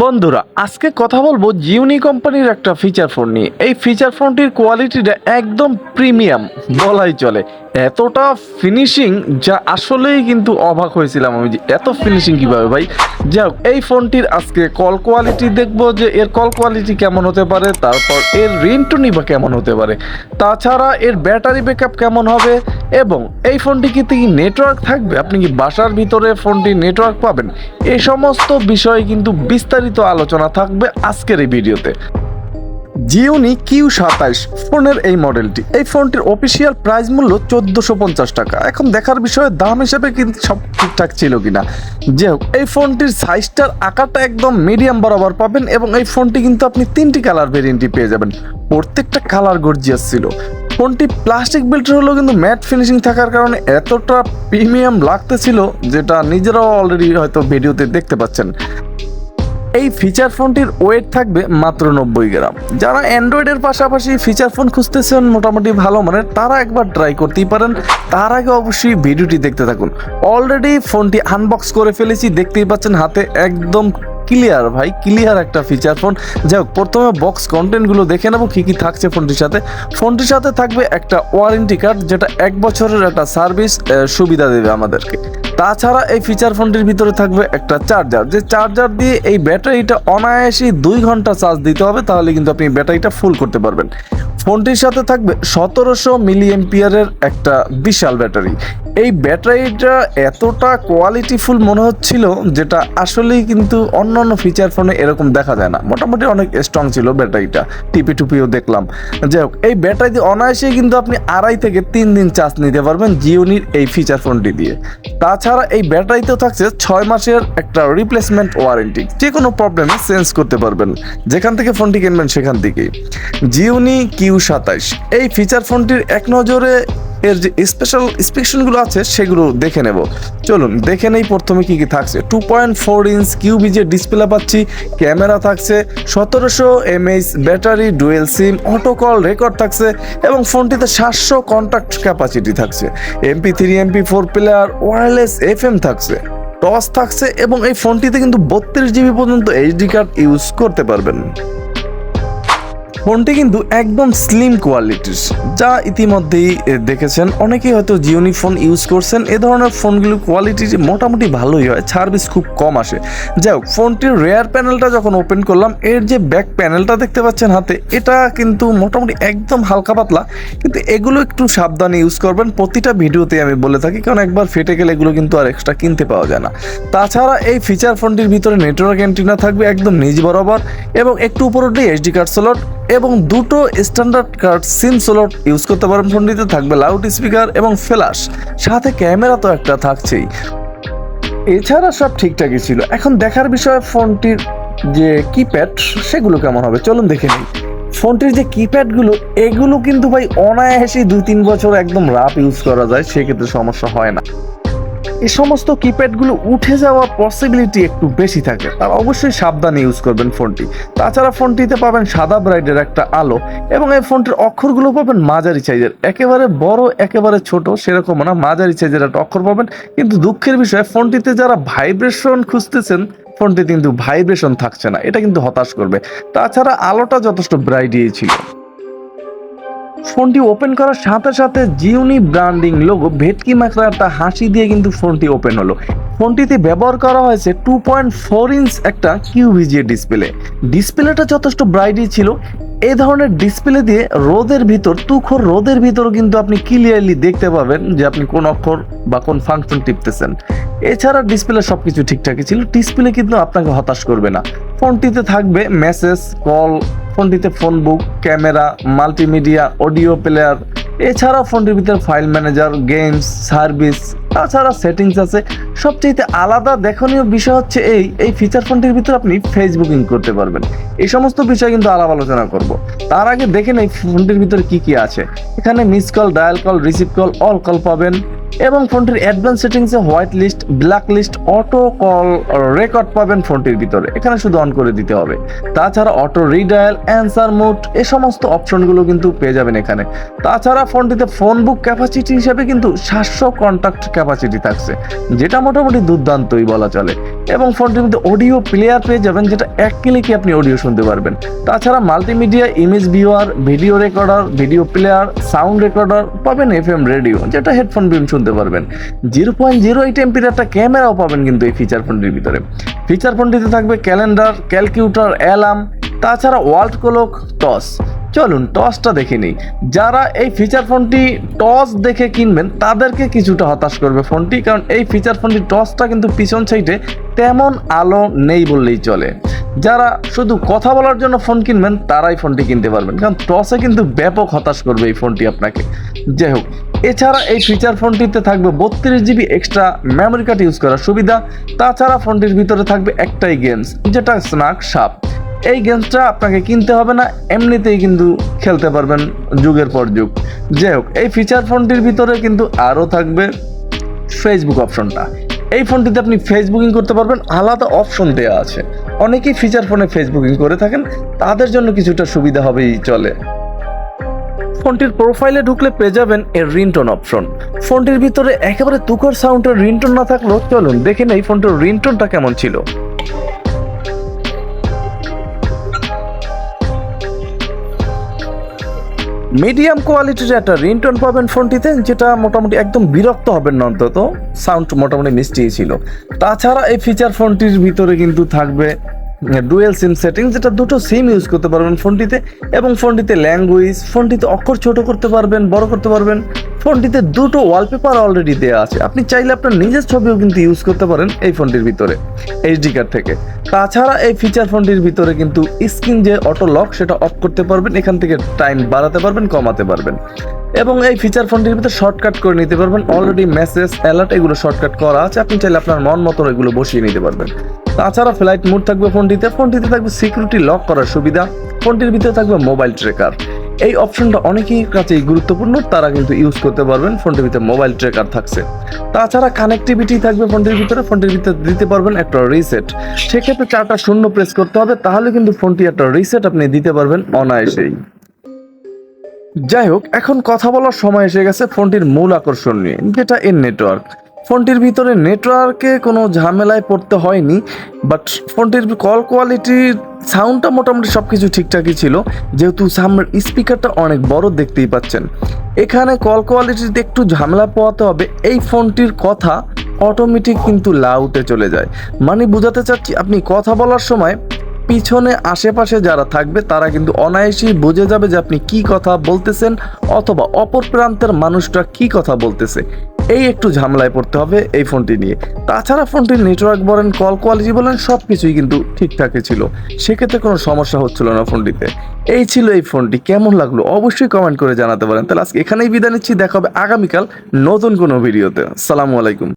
বন্ধুরা, আজকে কথা বলব জিওনি কোম্পানির একটা ফিচার ফোন নিয়ে। এই ফিচার ফোনটির কোয়ালিটিটা একদম প্রিমিয়াম বলাই চলে। এতটা ফিনিশিং যা আসলেই কিন্তু অবাক হয়েছিলাম আমি যে এত ফিনিশিং কীভাবে ভাই? যাক, এই ফোনটির আজকে কল কোয়ালিটি দেখব যে এর কল কোয়ালিটি কেমন হতে পারে, তারপর এর রিন্টুনি বা কেমন হতে পারে। তাছাড়া এর ব্যাটারি ব্যাকআপ কেমন হবে এবং এই ফোনটি কি নেটওয়ার্ক থাকবে? আপনি কি বাসার ভিতরে ফোনটি নেটওয়ার্ক পাবেন? এই সমস্ত বিষয়ে কিন্তু বিস্তারিত আলোচনা থাকবে আজকের এই ভিডিওতে জিওনি কিউ সাতাইশ ফোনের এই মডেলটি। এই ফোনটির অফিসিয়াল প্রাইস মূল্য চোদ্দোশো পঞ্চাশ টাকা। এখন দেখার বিষয়ে দাম হিসেবে কিন্তু সব ঠিকঠাক ছিল কিনা। যে হোক এই ফোনটির সাইজটার আকারটা একদম মিডিয়াম বরাবর পাবেন এবং এই ফোনটি কিন্তু আপনি তিনটি কালার ভেরিয়েন্টই পেয়ে যাবেন। প্রত্যেকটা কালার গর্জিয়াস ছিল। ফোনটি প্লাস্টিক বিল্টের হলেও কিন্তু ম্যাট ফিনিশিং থাকার কারণে এতটা প্রিমিয়াম লাগতেছিল যেটা নিজেরাও অলরেডি হয়তো ভিডিওতে দেখতে পাচ্ছেন। এই ফিচার ফোনটির ওয়েট থাকবে মাত্র নব্বই গ্রাম। যারা অ্যান্ড্রয়েডের পাশাপাশি ফিচার ফোন খুঁজতেছেন, মোটামুটি ভালো মানের, তারা একবার ট্রাই করতেই পারেন। তার আগে অবশ্যই ভিডিওটি দেখতে থাকুন। অলরেডি ফোনটি আনবক্স করে ফেলেছি, দেখতেই পাচ্ছেন হাতে একদম ক্লিয়ার ভাই ক্লিয়ার একটা ফিচার ফোন যাই হোক, প্রথমে বক্স কন্টেন্টগুলো দেখে নেব, কী কী থাকছে ফোনটির সাথে। ফোনটির সাথে থাকবে একটা ওয়ারেন্টি কার্ড যেটা এক বছরের একটা সার্ভিস সুবিধা দেবে আমাদেরকে। তাছাড়া এই ফিচার ফোনটির ভিতরে থাকবে একটা চার্জার যে চার্জার দিয়ে এই ব্যাটারিটা অনায়াসে দুই ঘণ্টা চার্জ দিতে হবে, তাহলে কিন্তু আপনি ব্যাটারিটা ফুল করতে পারবেন। ফোনটির সাথে থাকবে সতেরোশো মিলি এম্পিয়ারের একটা বিশাল ব্যাটারি। এই ব্যাটারিটা এতটা কোয়ালিটিফুল মনে হচ্ছিল যেটা আসলেই কিন্তু অন্যান্য ফিচার ফোনে এরকম দেখা যায় না। মোটামুটি অনেক স্ট্রং ছিল ব্যাটারিটা। টিপি টুপিও দেখলাম। যাই হোক, এই ব্যাটারি দিয়ে অনায়াসে কিন্তু আপনি আড়াই থেকে তিন দিন চার্জ নিতে পারবেন জিওনির এই ফিচার ফোনটি দিয়ে। তাছাড়া এই ব্যাটারিতেও থাকছে ছয় মাসের একটা রিপ্লেসমেন্ট ওয়ারেন্টি যে কোনো প্রবলেমে চেঞ্জ করতে পারবেন। যেখান থেকে ফোনটি কিনবেন সেখান থেকেই। জিওনি কিউ সাতাইশ। এই ফিচার ফোনটির এক নজরে এর যে স্পেশাল স্পেকশনগুলো আছে, সেগুলো দেখে নেব। চলুন, দেখে নেই প্রথমে কী কী থাকছে। টু পয়েন্ট ফোর ইঞ্চ কিউবিজের ডিসপ্লে পাচ্ছি ক্যামেরা থাকছে, সতেরোশো MH battery dual SIM auto call record থাকছে এবং ফোনটিতে সাতশো কন্ট্যাক্ট ক্যাপাসিটি থাকছে। MP three MP four player wireless F M থাকছে। টস থাকছে এবং এই ফোনটিতে কিন্তু বত্রিশ জিবি পর্যন্ত এইচডি কার্ড ইউজ করতে পারবেন। ফোনটি কিন্তু একদম স্লিম কোয়ালিটির যা ইতিমধ্যেই দেখেছেন। অনেকেই হয়তো জিওনি ফোন ইউজ করছেন। এ ধরনের ফোনগুলো কোয়ালিটি মোটামুটি ভালোই হয় সার্ভিস খুব কম আসে। যাই হোক, ফোনটির রেয়ার প্যানেলটা যখন ওপেন করলাম, এর যে ব্যাক প্যানেলটা দেখতে পাচ্ছেন হাতে, এটা কিন্তু মোটামুটি একদম হালকা পাতলা। কিন্তু এগুলো একটু সাবধানে ইউজ করবেন। প্রতিটা ভিডিওতে আমি বলে থাকি, কারণ একবার ফেটে গেলে এগুলো কিন্তু আর এক্সট্রা কিনতে পাওয়া যায় না। তাছাড়া এই ফিচার ফোনটির ভিতরে নেটওয়ার্ক অ্যান্টিনা থাকবে একদম নিজ বরাবর এবং একটু উপর উঠে এইচডি কার্ড স্লট এবং দুটো standard card SIM slot use করতে পারেন ফোনটিতে, থাকবে লাউড স্পিকার এবং ফ্ল্যাশ সাথে ক্যামেরা তো একটা থাকছেই। এছাড়া সব ঠিকঠাকই ছিল। এখন দেখার বিষয় ফোনটির যে কিপ্যাড সেগুলো কেমন হবে? চলুন দেখে নিই। ফোনটির যে কিপ্যাডগুলো এগুলো কিন্তু ভাই অনায়াসেই দুই তিন বছর একদম রাফ ইউজ করা যায়, সেক্ষেত্রে সমস্যা হয় না। এই সমস্ত কিপ্যাডগুলো উঠে যাওয়ার পসিবিলিটি একটু বেশি থাকে। আর অবশ্যই সাবধানে ইউজ করবেন ফোনটি। তাছাড়া ফোনটিতে পাবেন সাদা ব্রাইডের একটা আলো এবং এই ফোনটির অক্ষরগুলো পাবেন মাঝারি সাইজের একেবারে বড়, একেবারে ছোট সেরকম না, মাঝারি সাইজের একটা অক্ষর পাবেন। কিন্তু দুঃখের বিষয়, ফোনটিতে যারা ভাইব্রেশন খুঁজতেছেন, ফোনটিতে কিন্তু ভাইব্রেশন থাকছে না। এটা কিন্তু হতাশ করবে। তাছাড়া আলোটা যথেষ্ট ব্রাইটই ছিল। ফোনটি ওপেন করার সাথে সাথে জিওনি ব্র্যান্ডিং লোগো ভেটকি মাখরা একটা হাসি দিয়ে কিন্তু ফোনটি ওপেন হলো। ফোনটিতে ব্যবহার করা হয়েছে টু পয়েন্ট ফোর ইঞ্চ একটা কিউভিজিএ ডিসপ্লে ডিসপ্লেটা যথেষ্ট ব্রাইটই ছিল। এই ধরনের ডিসপ্লে দিয়ে রোদের ভিতর, তুখর রোদের ভিতর কিন্তু আপনি ক্লিয়ারলি দেখতে পাবেন যে আপনি কোন অক্ষর বা কোন ফাংশন টিপতেছেন। এছাড়া ডিসপ্লে সবকিছু ঠিকঠাকই ছিল। ডিসপ্লে কিন্তু আপনাকে হতাশ করবে না। ফোনটিতে থাকবে মেসেজ কল ফোনটিতে phone book camera, multimedia, audio player এছাড়া ফোনটির ভিতরে ফাইল ম্যানেজার, গেমস, সার্ভিস, তাছাড়া সেটিংস আছে। সবচেয়ে আলাদা দেখনীয় বিষয় হচ্ছে এই এই ফিচার ফোনটির ভিতরে আপনি ফেসবুকিং করতে পারবেন। এই সমস্ত বিষয় কিন্তু আলাপ আলোচনা করব। তার আগে দেখেন এই ফোনটির ভিতরে কি কি আছে। এখানে miss call, dial call, receive call, all call পাবেন। এবং ফোনটির অ্যাডভান্স সেটিংসে white list black list auto call record পাবেন ফোনটির ভিতরে। এখানে শুধু অন করে দিতে হবে। তাছাড়া অটো রিডায়াল অ্যান্সার মোড এ সমস্ত অপশনগুলো কিন্তু পেয়ে যাবেন এখানে। তাছাড়া ফোনটিতে ফোন বুক ক্যাপাসিটি হিসেবে কিন্তু সাতশো কন্ট্যাক্ট ক্যাপাসিটি থাকছে, যেটা মোটামুটি দুর্দান্তই বলা চলে। এবং ফোনটির মধ্যে অডিও প্লেয়ার পেয়ে যাবেন, যেটা এক ক্লিকে আপনি অডিও শুনতে পারবেন। তাছাড়া multimedia image viewer video recorder video player sound recorder পাবেন এফ এম রেডিও যেটা হেডফোন বিম শুনতে পারবেন। জিরো পয়েন্ট জিরো এইট এমপির একটা ক্যামেরাও পাবেন কিন্তু এই ফিচার ফোনটির ভিতরে। ফিচার ফোনটিতে থাকবে ক্যালেন্ডার ক্যালকুলেটর অ্যালার্ম তাছাড়া ওয়ার্ল্ড ক্লক টস চলুন টসটা দেখে নিই। যারা এই ফিচার ফোনটি টস দেখে কিনবেন, তাদেরকে কিছুটা হতাশ করবে ফোনটি কারণ এই ফিচার ফোনটি টসটা কিন্তু পিছন সাইডে তেমন আলো নেই বললেই চলে। যারা শুধু কথা বলার জন্য ফোন কিনবেন, তারাই ফোনটি কিনতে পারবেন, কারণ টসে কিন্তু ব্যাপক হতাশ করবে এই ফোনটি আপনাকে। যাই হোক, এছাড়া এই ফিচার ফোনটিতে থাকবে বত্রিশ GB extra memory card use করার সুবিধা। তাছাড়া ফোনটির ভিতরে থাকবে একটাই গেমস যেটা স্নাক সাপ এই গেমসটা আপনাকে কিনতে হবে না, এমনিতেই কিন্তু খেলতে পারবেন যুগের পর যুগ। যাই হোক, এই ফিচার ফোনটির ভিতরে কিন্তু আরও থাকবে ফেসবুক অপশনটা এই ফোনটিতে আপনি ফেসবুকিং করতে পারবেন, আলাদা অপশন দেওয়া আছে। অনেকেই ফিচার ফোনে ফেসবুকিং করে থাকেন, তাদের জন্য কিছুটা সুবিধা হবেই চলে। ফোনটির প্রোফাইলে ঢুকলে পেয়ে যাবেন এর রিংটোন অপশন ফোনটির ভিতরে একেবারে তুকর সাউন্ডের রিনটোন না থাকলেও চলুন দেখে নেই ফোনটির রিংটোনটা কেমন ছিল। মিডিয়াম কোয়ালিটির একটা রিংটোন পাবেন ফোনটিতে যেটা মোটামুটি একদম বিরক্ত হবেন না অন্তত। সাউন্ড মোটামুটি মিষ্টি ছিল। তাছাড়া এই ফিচার ফোনটির ভিতরে কিন্তু থাকবে ডুয়েল সিম সেটিং যেটা দুটো সিম ইউজ করতে পারবেন ফোনটিতে এবং ফোনটিতে ল্যাঙ্গুয়েজ ফোনটিতে অক্ষর ছোট করতে পারবেন, বড় করতে পারবেন। ফোনটিতে দুটো ওয়ালপেপার অলরেডি দেওয়া আছে। আপনি চাইলে আপনার নিজের ছবিও কিন্তু ইউজ করতে পারেন এই ফোনটির ভিতরে এইচডি কার্ড থেকে। তাছাড়া এই ফিচার ফোনটির ভিতরে কিন্তু স্ক্রিন যে অটো লক সেটা অফ করতে পারবেন, এখান থেকে টাইম বাড়াতে পারবেন, কমাতে পারবেন। এবং এই ফিচার ফোনটির ভিতরে শর্টকাট করে নিতে পারবেন অলরেডি মেসেজ অ্যালার্ট এগুলো শর্টকাট করা আছে। আপনি চাইলে আপনার মন মতো এগুলো বসিয়ে নিতে পারবেন। তাছাড়া ফ্লাইট মোড থাকবে ফোনটিতে ফোনটিতে থাকবে সিকিউরিটি লক করার সুবিধা। ফোনটির ভিতরে থাকবে মোবাইল ট্রেকার এই অপশনটা অনেকেই কাছেই গুরুত্বপূর্ণ, তারা কিন্তু ইউজ করতে পারবেন ফোনটির ভিতরে মোবাইল ট্রেকার থাকছে। তাছাড়া কানেক্টিভিটি থাকবে ফোনটির ভিতরে ফোনটির ভিতরে দিতে পারবেন একটা রিসেট সেক্ষেত্রে চারটা শূন্য প্রেস করতে হবে, তাহলে কিন্তু ফোনটি একটা রিসেট আপনি দিতে পারবেন অনায়াসেই। যাই হোক, এখন কথা বলার সময় এসে গেছে ফোনটির মূল আকর্ষণ নিয়ে, যেটা এর নেটওয়ার্ক ফোনটির ভিতরে নেটওয়ার্কে কোনো ঝামেলায় পড়তে হয়নি বাট ফোনটির কল কোয়ালিটির সাউন্ডটা মোটামুটি সব কিছু ঠিকঠাকই ছিল, যেহেতু সামনের স্পিকারটা অনেক বড় দেখতেই পাচ্ছেন। এখানে কল কোয়ালিটিতে একটু ঝামেলা পোয়াতে হবে, এই ফোনটির কথা অটোমেটিক কিন্তু লাউটে চলে যায়। মানে বোঝাতে চাচ্ছি, আপনি কথা বলার সময় পিছনে আশেপাশে যারা থাকবে, তারা কিন্তু অনায়াসেই বুঝে যাবে যে আপনি কি কথা বলতেছেন অথবা অপর প্রান্তের মানুষটা কি কথা বলতেছে। এই একটু ঝামেলায় পড়তে হবে এই ফোনটি নিয়ে। তাছাড়া ফোনটির নেটওয়ার্ক বলেন কল কোয়ালিটি বলেন সব কিছুই কিন্তু ঠিকঠাকই ছিল। সেক্ষেত্রে কোনো সমস্যা হচ্ছিল না ফোনটিতে। এই ছিল এই ফোনটি। কেমন লাগল অবশ্যই কমেন্ট করে জানাতে পারেন। তাহলে আজকে এখানেই বিদায় নিচ্ছি। দেখা হবে আগামীকাল নতুন কোনো ভিডিওতে সালামু আলাইকুম।